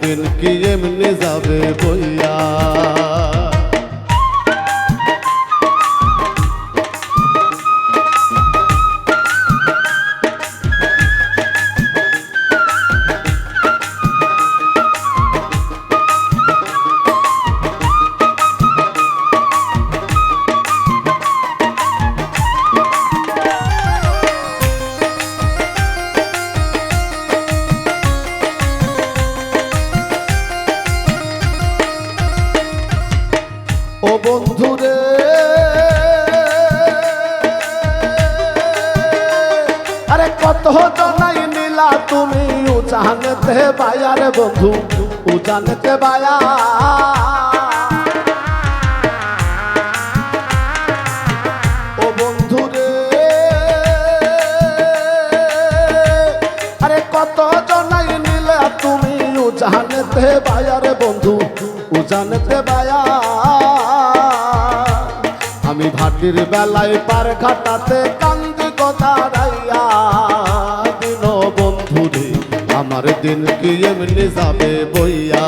দিন কি এমনি যাবে বইয়া? বন্ধুরে আরে কত জনাই নিলা, তুমি উজানতে বায়ার বন্ধু, উজানতে বায়া। ও বন্ধুরে আরে কত জনাই নিলে, তুমি উজানতে বায়ার বন্ধু, উজানতে ভাটির বেলায় পার ঘাটাতে কান্দি কথা রাইয়া। দিন বন্ধুরে, আমার দিন কি এমনি যাবে বইয়া?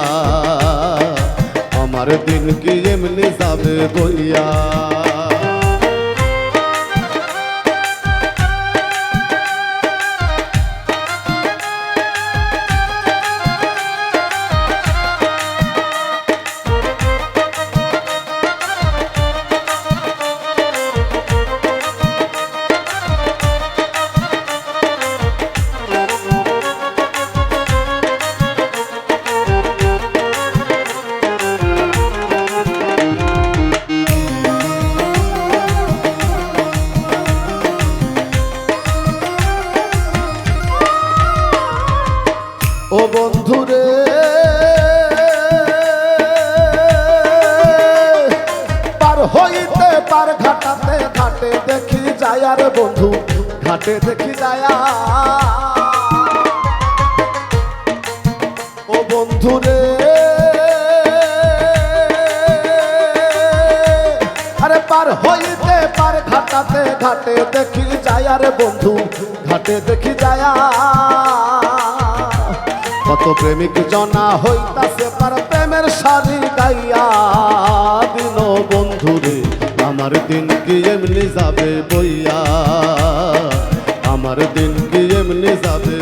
আমার দিন কি এমনি যাবে বইয়া? বন্ধুরে পার হইতে পার ঘাটাতে ঘাটে দেখি যায় আর বন্ধু, ঘাটে দেখি যায়া ও বন্ধুরে আরে পার হইতে পার ঘাটাতে ঘাটে দেখি যায় আর বন্ধু, ঘাটে দেখি যায়া কত প্রেমিক জনা হইতাছে পার প্রেমের শাড়ি গাইয়া। দিন বন্ধুরে আমার দিন কি এমনি যাবে বইয়া? আমার দিন কি এমনি যাবে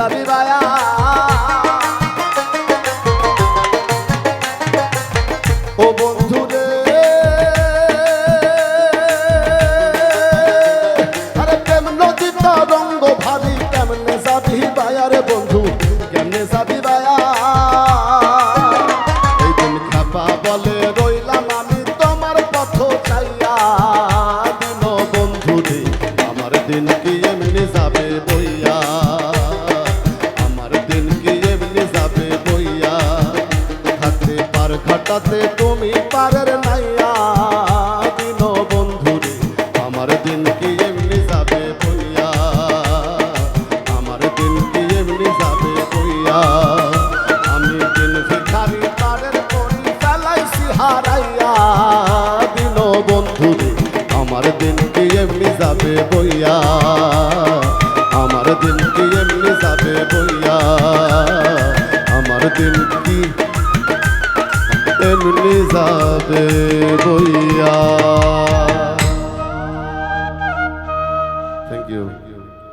কেমনে যাবি বায়া ও বন্ধুরে, আরে প্রেম নদী তরঙ্গ ভারী, কেমনে যাবি বায়ার বন্ধু, কেমনে যাবি বায়া? এই দিন খাপা বলে রইলাম আমি তোমার পথ চাইয়া দিন বন্ধুরে, আমার দিন কি এমনি যাবে বইয়া? সাজাতে তুমি পারের নাইয়া। দিন বন্ধুরে আমার দিন কি এমনি যাবে বইয়া আমার দিন কি এমনি যাবে বইয়া আমি দিন ভিখারি পারের করি ফেলাইছি হারাইয়া। দিন বন্ধুরে আমার দিন কি এমনি যাবে বইয়া আমার দিন কি এমনি যাবে বইয়া আমার দিন কি এমনি যাবে বইয়া